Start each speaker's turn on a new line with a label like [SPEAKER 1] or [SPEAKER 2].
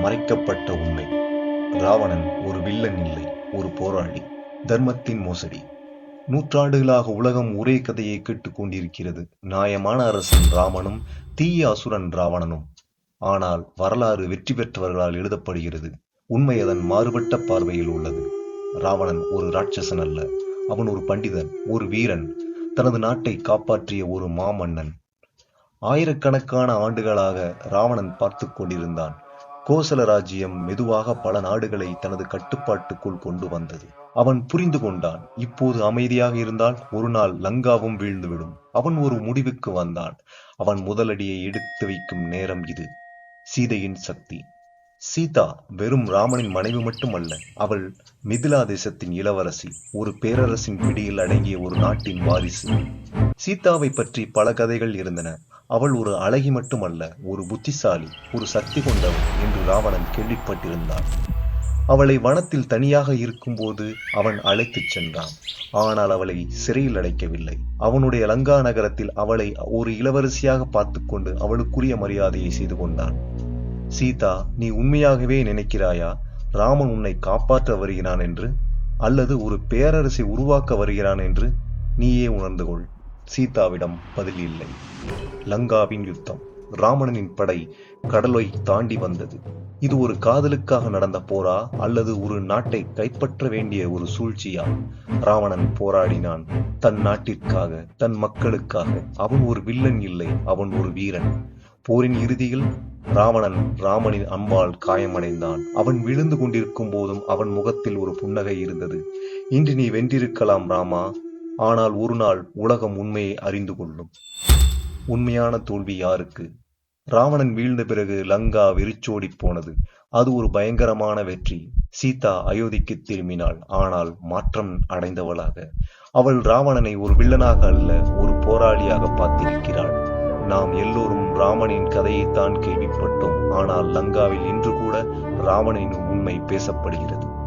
[SPEAKER 1] மறைக்கப்பட்ட உண்மை. ராவணன் ஒரு வில்லன் இல்லை ஒரு போராளி. தர்மத்தின் மோசடி. நூற்றாண்டுகளாக உலகம் ஒரே கதையை கேட்டுக் கொண்டிருக்கிறது. நியாயமான அரசன் ராமனும் தீய அசுரன் ராவணனும். ஆனால் வரலாறு வெற்றி பெற்றவர்களால் எழுதப்படுகிறது. உண்மை அதன் மாறுபட்ட பார்வையில் உள்ளது. ராவணன் ஒரு ராட்சசன் அல்ல. அவன் ஒரு பண்டிதன் ஒரு வீரன். தனது நாட்டை காப்பாற்றிய ஒரு மாமன்னன். ஆயிரக்கணக்கான ஆண்டுகளாக ராவணன் பார்த்து கொண்டிருந்தான். கோசல ராஜ்யம் மெதுவாக பல நாடுகளை தனது கட்டுப்பாட்டுக்குள் கொண்டு வந்தது. அவன் புரிந்து கொண்டான் இப்போது அமைதியாக இருந்தால் ஒரு நாள் லங்காவும் வீழ்ந்துவிடும். அவன் ஒரு முடிவுக்கு வந்தான். அவன் முதலடியை எடுத்து வைக்கும் நேரம் இது. சீதையின் சக்தி. சீதா வெறும் ராமனின் மனைவி மட்டுமல்ல அவள் மிதிலா தேசத்தின் இளவரசி ஒரு பேரரசின் பிடியில் அடங்கிய ஒரு நாட்டின் வாரிசு. சீதாவை பற்றி பல கதைகள் இருந்தன. அவள் ஒரு அழகி மட்டுமல்ல ஒரு புத்திசாலி ஒரு சக்தி கொண்டவள் என்று ராவணன் கேள்விப்பட்டிருந்தான். அவளை வனத்தில் தனியாக இருக்கும்போது அவன் அழைத்துச் சென்றான். ஆனால் அவளை சிறையில் அடைக்கவில்லை. அவனுடைய லங்கா நகரத்தில் அவளை ஒரு இளவரசியாக பார்த்துக்கொண்டு அவளுக்குரிய மரியாதையை செய்து கொண்டான். சீதா நீ உண்மையாகவே நினைக்கிறாயா? ராமன் உன்னை காப்பாற்ற வருகிறான் என்று? அல்லது ஒரு பேரரசை உருவாக்க வருகிறான் என்று? நீயே உணர்ந்து கொள். சீதாவிடம் பதில் இல்லை. லங்காவின் யுத்தம் ராமணனின் படை கடலை தாண்டி வந்தது. இது ஒரு காதலுக்காக நடந்த போரா அல்லது ஒரு நாட்டை கைப்பற்ற வேண்டிய ஒரு சூழ்ச்சியா? ராவணன் போராடினான். தன் நாட்டிற்காக தன் மக்களுக்காக. அவன் ஒரு வில்லன் இல்லை அவன் ஒரு வீரன். போரின் இறுதியில் ராவணன் ராமனின் அம்பால் காயமடைந்தான். அவன் விழுந்து கொண்டிருக்கும் போதும் அவன் முகத்தில் ஒரு புன்னகை இருந்தது. இன்று நீ வென்றிருக்கலாம் ராமா. ஆனால் ஒரு நாள் உலகம் உண்மையை அறிந்து கொள்ளும். உண்மையான தோல்வி யாருக்கு? ராவணன் வீழ்ந்த பிறகு லங்கா வெறிச்சோடி போனது. அது ஒரு பயங்கரமான வெற்றி. சீதா அயோத்திக்கு திரும்பினாள். ஆனால் மாற்றம் அடைந்தவளாக. அவள் ராவணனை ஒரு வில்லனாக அல்ல ஒரு போராளியாக பார்த்திருக்கிறாள். நாம் எல்லோரும் ராமனின் கதையைத்தான் கேள்விப்பட்டோம். ஆனால் லங்காவில் இன்று கூட ராவணனின் உண்மை பேசப்படுகிறது.